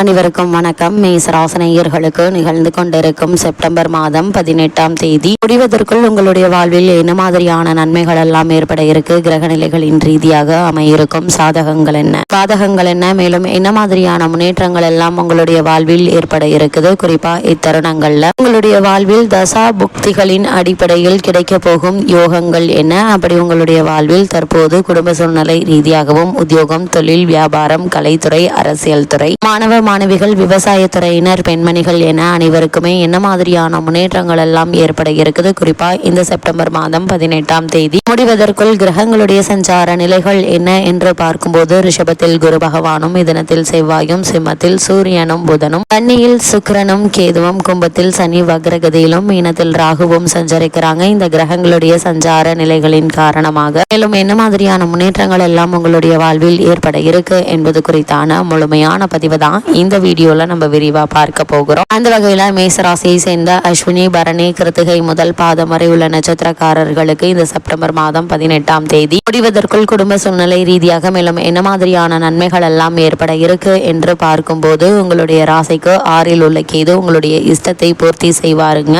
அனைவருக்கும் வணக்கம். மேசராசனையர்களுக்கு நிகழ்ந்து கொண்டிருக்கும் செப்டம்பர் மாதம் பதினெட்டாம் தேதி. முடிவதற்குள் உங்களுடைய வாழ்வில் என்ன மாதிரியான நன்மைகள் எல்லாம் ஏற்பட இருக்கு? கிரக நிலைகளின் ரீதியாக அமையிருக்கும் சாதகங்கள் என்ன? பாதகங்கள் என்ன? மேலும் என்ன மாதிரியான முன்னேற்றங்கள் எல்லாம் உங்களுடைய வாழ்வில் ஏற்பட இருக்குது? குறிப்பா இத்தருணங்கள்ல. உங்களுடைய வாழ்வில் தசா புக்திகளின் அடிப்படையில் கிடைக்க போகும் யோகங்கள் என்ன? அப்படி உங்களுடைய வாழ்வில் தற்போது குடும்ப சூழ்நிலை ரீதியாகவும் உத்தியோகம் தொழில் வியாபாரம் கலைத்துறை அரசியல் துறை மாணவ மாணவிகள் விவசாயத்துறையினர் பெண்மணிகள் என அனைவருக்குமே என்ன மாதிரியான முன்னேற்றங்கள் எல்லாம் ஏற்பட இருக்குது குறிப்பா இந்த செப்டம்பர் மாதம் பதினெட்டாம் தேதி. முடிவதற்குள் கிரகங்களுடைய சஞ்சார நிலைகள் என்ன என்று பார்க்கும்போது ரிஷபத்தில் குரு பகவானும் இதனத்தில் செவ்வாயும் சிம்மத்தில் சூரியனும் புதனும் கன்னியில் சுக்கரனும் கேதுவும் கும்பத்தில் சனி வக்ரகதியிலும் மீனத்தில் ராகுவும் சஞ்சரிக்கிறாங்க. இந்த கிரகங்களுடைய சஞ்சார நிலைகளின் காரணமாக மேலும் என்ன மாதிரியான முன்னேற்றங்கள் எல்லாம் உங்களுடைய வாழ்வில் ஏற்பட இருக்கு என்பது குறித்தான முழுமையான பதிவு தான் இந்த வீடியோல நம்ம விரிவா பார்க்க போகிறோம். அந்த வகையில மேசராசியை சேர்ந்த அஸ்வினி பரணி கிருத்திகை முதல் பாதம் வரை உள்ள நட்சத்திரக்காரர்களுக்கு இந்த செப்டம்பர் மாதம் பதினெட்டாம் தேதி முடிவதற்குள் குடும்ப சூழ்நிலை ரீதியாக மேலும் என்ன மாதிரியான நன்மைகள் எல்லாம் ஏற்பட இருக்கு என்று பார்க்கும்போது உங்களுடைய ராசிக்கு ஆறில் உள்ள கேது உங்களுடைய இஷ்டத்தை பூர்த்தி செய்வாருங்க.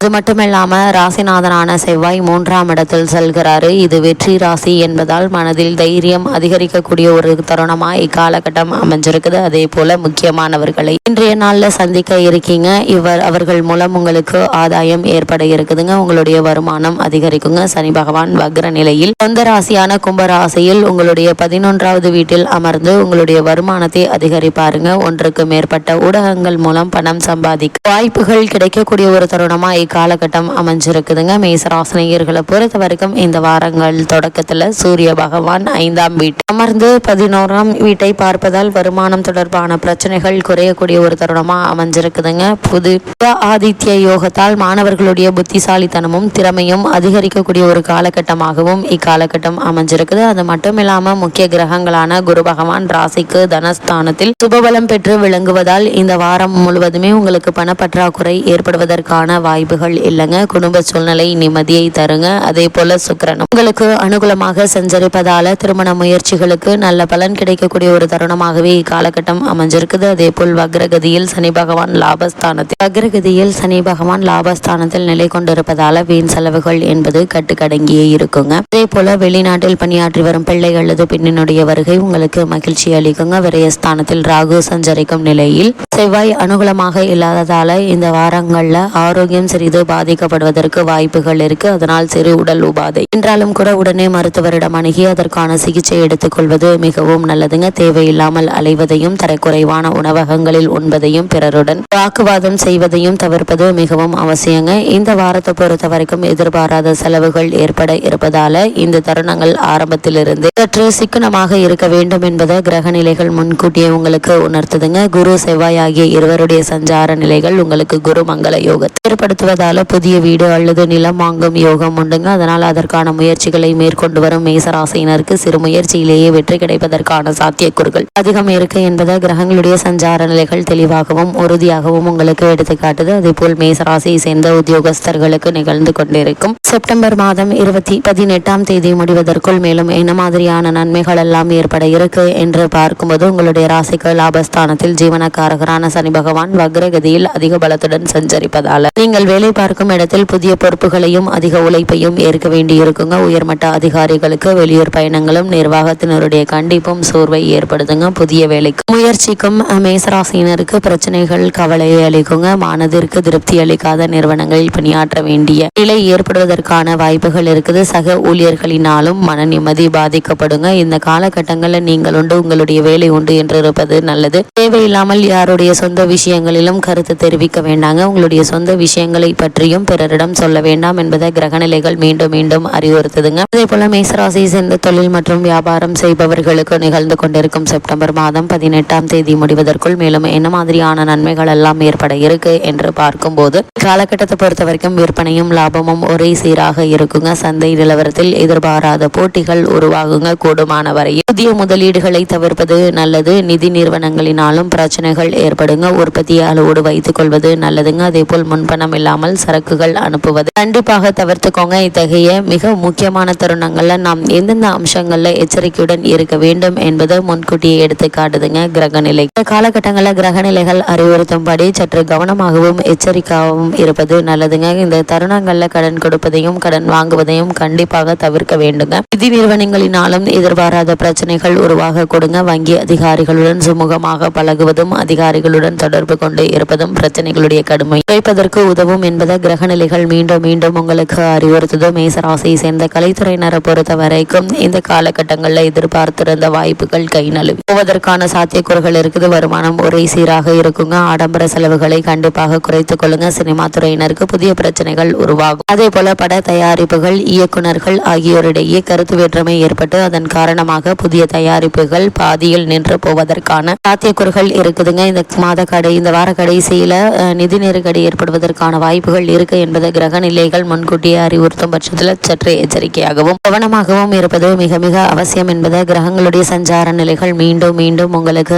அது மட்டும் இல்லாமல் ராசிநாதனான செவ்வாய் மூன்றாம் இடத்தில் செல்கிறாரு. இது வெற்றி ராசி என்பதால் மனதில் தைரியம் அதிகரிக்கக்கூடிய ஒரு தருணமா இக்காலகட்டம் அமைஞ்சிருக்குது. அதே போல முக்கியமானவர்களை இன்றைய நாளில் சந்திக்க இருக்கீங்க. இவர் அவர்கள் மூலம் உங்களுக்கு ஆதாயம் ஏற்பட இருக்குதுங்க உங்களுடைய வருமானம் அதிகரிக்குங்க. சனி பகவான் வக்ர நிலையில் சொந்த ராசியான கும்ப ராசியில் உங்களுடைய பதினொன்றாவது வீட்டில் அமர்ந்து உங்களுடைய வருமானத்தை அதிகரிப்பாருங்க. ஒன்றுக்கு மேற்பட்ட ஊடகங்கள் மூலம் பணம் சம்பாதிக்க வாய்ப்புகள் கிடைக்கக்கூடிய ஒரு தருணமா இக்காலகட்டம் அமைஞ்சிருக்குதுங்க. மேசராசினியர்களை பொறுத்த வரைக்கும் இந்த வாரங்கள் தொடக்கத்துல சூரிய பகவான் ஐந்தாம் வீட்டு அமர்ந்து பதினோராம் வீட்டை பார்ப்பதால் வருமானம் தொடர்பான பிரச்சனை பிரச்சனைகள் குறையக்கூடிய ஒரு தருணமா அமைஞ்சிருக்குதுங்க. புது ஆதித்ய யோகத்தால் மாணவர்களுடைய புத்திசாலித்தனமும் திறமையும் அதிகரிக்கக்கூடிய ஒரு காலகட்டமாகவும் இக்காலகட்டம் அமைஞ்சிருக்குது. அது மட்டும் இல்லாம முக்கிய கிரகங்களான குரு பகவான் ராசிக்கு தனஸ்தானத்தில் சுபபலம் பெற்று விளங்குவதால் இந்த வாரம் முழுவதுமே உங்களுக்கு பணப்பற்றாக்குறை ஏற்படுவதற்கான வாய்ப்புகள் இல்லைங்க. குடும்ப சூழ்நிலை நிம்மதியை தருங்க. அதே போல சுக்கரன் உங்களுக்கு அனுகூலமாக சஞ்சரிப்பதால திருமண முயற்சிகளுக்கு நல்ல பலன் கிடைக்கக்கூடிய ஒரு தருணமாகவே இக்காலகட்டம் அமைஞ்சிருக்கு அதே போல் வக்ரகதியில் சனி பகவான் லாபஸ்தானத்தில் வக்ரகதியில் சனி பகவான் லாபஸ்தானத்தில் நிலை கொண்டிருப்பதால வீண் செலவுகள் என்பது கட்டுக்கடங்கியே இருக்குங்க. அதே போல வெளிநாட்டில் பணியாற்றி வரும் பிள்ளை அல்லது பெண்ணினுடைய வருகை உங்களுக்கு மகிழ்ச்சி அளிக்குங்க. விரயஸ்தானத்தில் ராகு சஞ்சரிக்கும் நிலையில் செவ்வாய் அனுகூலமாக இல்லாததால இந்த வாரங்கள்ல ஆரோக்கியம் சிறிது பாதிக்கப்படுவதற்கு வாய்ப்புகள் இருக்கு. அதனால் சிறு உடல் உபாதை. என்றாலும் கூட உடனே மருத்துவரிடம் அணுகி அதற்கான சிகிச்சை எடுத்துக்கொள்வது மிகவும் நல்லதுங்க. தேவையில்லாமல் அலைவதையும் தரக்குறைவான உணவகங்களில் உண்பதையும் பிறருடன் வாக்குவாதம் செய்வதையும் தவிர்ப்பது மிகவும் அவசியங்க. இந்த வாரத்தை பொறுத்த வரைக்கும் எதிர்பாராத செலவுகள் ஏற்பட இருப்பதால இந்த தருணங்கள் ஆரம்பத்திலிருந்து சற்று சிக்கனமாக இருக்க வேண்டும் என்பதை கிரக நிலைகள் முன்கூட்டியே உங்களுக்கு உணர்த்துதுங்க. குரு செவ்வாய் ஆகிய இருவருடைய சஞ்சார நிலைகள் உங்களுக்கு குரு மங்கள யோகத்தை ஏற்படுத்துவதால புதிய வீடு அல்லது நிலம் வாங்கும் யோகம் உண்டுங்க. அதனால் அதற்கான முயற்சிகளை மேற்கொண்டு வரும் மேசராசியினருக்கு சிறு முயற்சியிலேயே வெற்றி கிடைப்பதற்கான சாத்தியக்கூறுகள் அதிகம் இருக்கு என்பதை கிரகங்களுடைய சஞ்சார நிலைகள் தெளிவாகவும் உறுதியாகவும் உங்களுக்கு எடுத்துக்காட்டுது அதே போல் மேசராசியை சேர்ந்த உத்தியோகஸ்தர்களுக்கு நிகழ்ந்து கொண்டிருக்கும் செப்டம்பர் மாதம் இருபத்தி பதினெட்டாம் தேதி முடிவதற்குள் மேலும் என்ன மாதிரியான நன்மைகள் எல்லாம் ஏற்பட இருக்கு என்று பார்க்கும்போது உங்களுடைய ராசிக்கு லாபஸ்தானத்தில் ஜீவனக்காரகரான சனி பகவான் வக்ரகதியில் அதிக பலத்துடன் சஞ்சரிப்பதால நீங்கள் வேலை பார்க்கும் இடத்தில் புதிய பொறுப்புகளையும் அதிக உழைப்பையும் ஏற்க வேண்டியிருக்குங்க. உயர்மட்ட அதிகாரிகளுக்கு வெளியூர் பயணங்களும் நிர்வாகத்தினருடைய கண்டிப்பும் சோர்வை ஏற்படுத்துங்க. புதிய வேலைக்கு முயற்சிக்கும் மேசராசினருக்கு பிரச்சனைகள் கவலையை அளிக்குங்க. மனதிற்கு திருப்தி அளிக்காத நிறுவனங்களில் பணியாற்ற வேண்டிய நிலை ஏற்படுவதற்கான வாய்ப்புகள் இருக்குது. சக ஊழியர்களினாலும் மன நிம்மதி பாதிக்கப்படுங்க. இந்த காலகட்டங்களில் நீங்கள் உண்டு உங்களுடைய வேலை உண்டு என்று இருப்பது நல்லது. தேவையில்லாமல் யாருடைய சொந்த விஷயங்களிலும் கருத்து தெரிவிக்க வேண்டாங்க. உங்களுடைய சொந்த விஷயங்களை பற்றியும் பிறரிடம் சொல்ல வேண்டாம் என்பதை கிரகநிலைகள் மீண்டும் மீண்டும் அறிவுறுத்துதுங்க. அதே போல மேசராசியை சேர்ந்த தொழில் மற்றும் வியாபாரம் செய்பவர்களுக்கு நிகழ்ந்து கொண்டிருக்கும் செப்டம்பர் மாதம் பதினெட்டாம் தேதி முடிவதற்குள் மேலும் என்ன மாதிரியான நன்மைகள் எல்லாம் ஏற்பட இருக்கு என்று பார்க்கும்போது காலகட்டத்தை பொறுத்த வரைக்கும் விற்பனையும் லாபமும் ஒரே சீராக இருக்குங்க. சந்தை நிலவரத்தில் எதிர்பாராத போட்டிகள் உருவாகுங்க. கூடுமான வரையில் புதிய முதலீடுகளை தவிர்ப்பது நல்லது. நிதி நிறுவனங்களினாலும் பிரச்சனைகள் ஏற்படுங்க. உற்பத்தியை அளவோடு வைத்துக் கொள்வது நல்லதுங்க. அதே போல் முன்பணம் இல்லாமல் சரக்குகள் அனுப்புவது கண்டிப்பாக தவிர்த்துக்கோங்க. இத்தகைய மிக முக்கியமான தருணங்கள்ல நாம் எந்தெந்த அம்சங்கள்ல எச்சரிக்கையுடன் இருக்க வேண்டும் என்பதை முன்கூட்டியே எடுத்து காட்டுதுங்க கிரக நிலை காலகட்டங்களில் கிரகநிலைகள் அறிவுறுத்தும்படி சற்று கவனமாகவும் எச்சரிக்கையாகவும் இருப்பது நல்லதுங்க. இந்த தருணங்களில் கடன் கொடுப்பதையும் கடன் வாங்குவதையும் கண்டிப்பாக தவிர்க்க வேண்டுங்க. நிதி நிறுவனங்களினாலும் எதிர்பாராத பிரச்சனைகள் உருவாக கொடுங்க. வங்கி அதிகாரிகளுடன் சுமூகமாக பழகுவதும் அதிகாரிகளுடன் தொடர்பு கொண்டு இருப்பதும் பிரச்சனைகளுடைய கடுமை. குறைப்பதற்கு உதவும் என்பதை கிரகநிலைகள் மீண்டும் மீண்டும் உங்களுக்கு அறிவுறுத்ததும் மேசராசியை சேர்ந்த கலைத்துறையினரை பொறுத்த வரைக்கும் இந்த காலகட்டங்களில் எதிர்பார்த்திருந்த வாய்ப்புகள் கை நழுவி. போவதற்கான சாத்தியக்கூறுகள் இருக்குது. வருமானம் ஒரே சீராக இருக்குங்க. ஆடம்பர செலவுகளை கண்டிப்பாக குறைத்து கொள்ளுங்க. சினிமா துறையினருக்கு புதிய பிரச்சனைகள் உருவாகும். அதே போல பட தயாரிப்புகள் இயக்குநர்கள் ஆகியோரிடையே கருத்து வேற்றுமை ஏற்பட்டு அதன் காரணமாக புதிய தயாரிப்புகள் பாதியில் நின்று போவதற்கான சாத்தியக்கூறுகள் இருக்குதுங்க. இந்த மாத கடை இந்த வார கடைசியில நிதி நெருக்கடி ஏற்படுவதற்கான வாய்ப்புகள் இருக்கு என்பதை கிரக நிலைகள் முன்கூட்டியே அறிவுறுத்தும் பட்சத்தில் சற்று எச்சரிக்கையாகவும் கவனமாகவும் இருப்பது மிக மிக அவசியம் என்பதை கிரகங்களுடைய சஞ்சார நிலைகள் மீண்டும் மீண்டும் உங்களுக்கு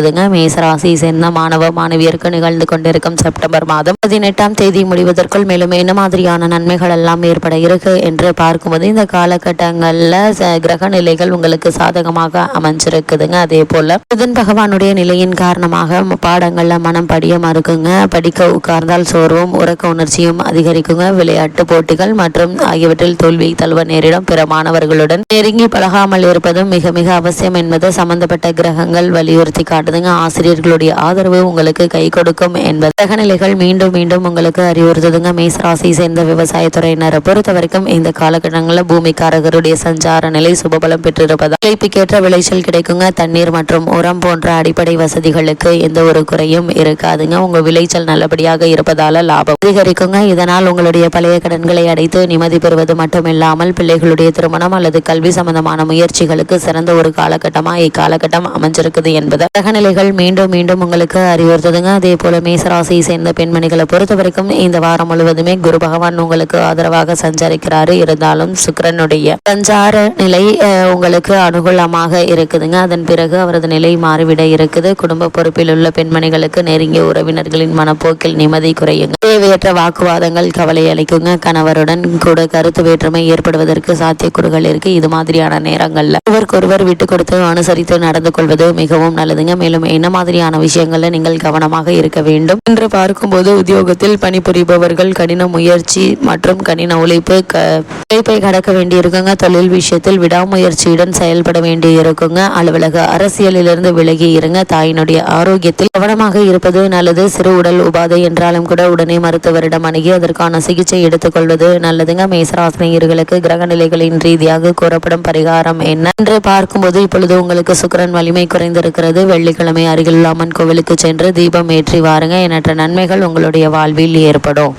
இருக்குதுங்க மேசராசி சேர்ந்த மாணவ மாணவியருக்கு நிகழ்ந்து கொண்டிருக்கும் செப்டம்பர் மாதம் பதினெட்டாம் தேதி முடிவதற்குள் மேலும் என்ன மாதிரியான நன்மைகள் எல்லாம் ஏற்பட இருக்கு என்று பார்க்கும்போது இந்த காலகட்டங்களில் கிரக நிலைகள் உங்களுக்கு சாதகமாக அமைஞ்சிருக்குதுங்க. அதே போல புதன் பகவானுடைய நிலையின் காரணமாக பாடங்கள்ல மனம் படிய மறுக்குங்க. படிக்க உட்கார்ந்தால் சோர்வும் உறக்க உணர்ச்சியும் அதிகரிக்குங்க. விளையாட்டு போட்டிகள் மற்றும் ஆகியவற்றில் தோல்வி தழுவ நேரிடும். பிற மாணவர்களுடன் நெருங்கி பழகாமல் இருப்பதும் மிக மிக அவசியம் என்பது சம்பந்தப்பட்ட கிரகங்கள் வலியுறுத்தி காட்டுதுங்க ஆசிரியர்களுடைய ஆதரவு உங்களுக்கு கை கொடுக்கும் என்பது. தகநிலைகள் மீண்டும் மீண்டும் உங்களுக்கு அறிவுறுத்துதுங்க. மேசராசியை சேர்ந்த விவசாயத்துறையினரை பொறுத்த வரைக்கும் இந்த காலகட்டங்களில் பூமிக்காரகருடைய சஞ்சார நிலை சுபபலம் பெற்றிருப்பதால் உழைப்புக்கேற்ற விளைச்சல் கிடைக்குங்க. தண்ணீர் மற்றும் உரம் போன்ற அடிப்படை வசதிகளுக்கு எந்த ஒரு குறையும் இருக்காதுங்க. உங்க விளைச்சல் நல்லபடியாக இருப்பதால லாபம் அதிகரிக்குங்க. இதனால் உங்களுடைய பழைய கடன்களை அடைத்து நிம்மதி பெறுவது மட்டுமில்லாமல் பிள்ளைகளுடைய திருமணம் அல்லது கல்வி சம்பந்தமான முயற்சிகளுக்கு சிறந்த ஒரு காலகட்டமா இக்காலகட்டம் அமைஞ்சிருக்குது என்பதை. கிரகநிலைகள் மீண்டும் மீண்டும் உங்களுக்கு அறிவுறுத்துதுங்க. அதே போல மேசராசியை சேர்ந்த பெண்மணிகளை பொறுத்த வரைக்கும் இந்த வாரம் முழுவதுமே குரு பகவான் உங்களுக்கு ஆதரவாக சஞ்சரிக்கிறாரு. இருந்தாலும் சுக்கிரனுடைய சஞ்சார நிலை உங்களுக்கு அனுகூலமாக இருக்குதுங்க. அதன் பிறகு அவரது நிலை மாறிவிட இருக்குது. குடும்ப பொறுப்பில் உள்ள பெண்மணிகளுக்கு நெருங்கிய உறவினர்களின் மனப்போக்கில் நிம்மதி குறையுங்க. தேவையற்ற வாக்குவாதங்கள் கவலை அளிக்குங்க. கணவருடன் கூட கருத்து வேற்றுமை ஏற்படுவதற்கு சாத்தியக்கூறுகள் இருக்கு. இது மாதிரியான நேரங்கள்ல ஒருவருக்கொருவர் விட்டு கொடுத்து அனுசரித்து நடந்து கொள்வது மிகவும் நல்லதுங்க. மேலும் என்ன மாதிரியான விஷயங்கள்ல நீங்கள் கவனமாக இருக்க வேண்டும்? என்று பார்க்கும்போது உத்தியோகத்தில் பணிபுரிபவர்கள் கடின முயற்சி மற்றும் கடின உழைப்பு உழைப்பை கடக்க வேண்டியிருக்குங்க. தொழில் விஷயத்தில் விடாமுயற்சியுடன் செயல்பட வேண்டி இருக்குங்க அலுவலக அரசியலிலிருந்து விலகி இருங்க. தாயினுடைய ஆரோக்கியத்தில் கவனமாக இருப்பது நல்லது. சிறு உடல் உபாதை என்றாலும் கூட உடனே மருத்துவரிடம் அணுகி அதற்கான சிகிச்சை எடுத்துக்கொள்வது நல்லதுங்க. மேசராசினியர்களுக்கு கிரக நிலைகளின் ரீதியாக கூறப்படும் பரிகாரம் என்ன? என்று பார்க்கும்போது இப்பொழுது உங்களுக்கு சுக்கரன் வலிமை குறைந்திருக்கிறது. வெள்ளிக்கிழமை அருகிலுள்ள அம்மன் கோவிலுக்கு சென்று தீபம் ஏற்றி வாருங்க. எண்ணற்ற நன்மைகள் உங்களுடைய வாழ்வில் ஏற்படும்.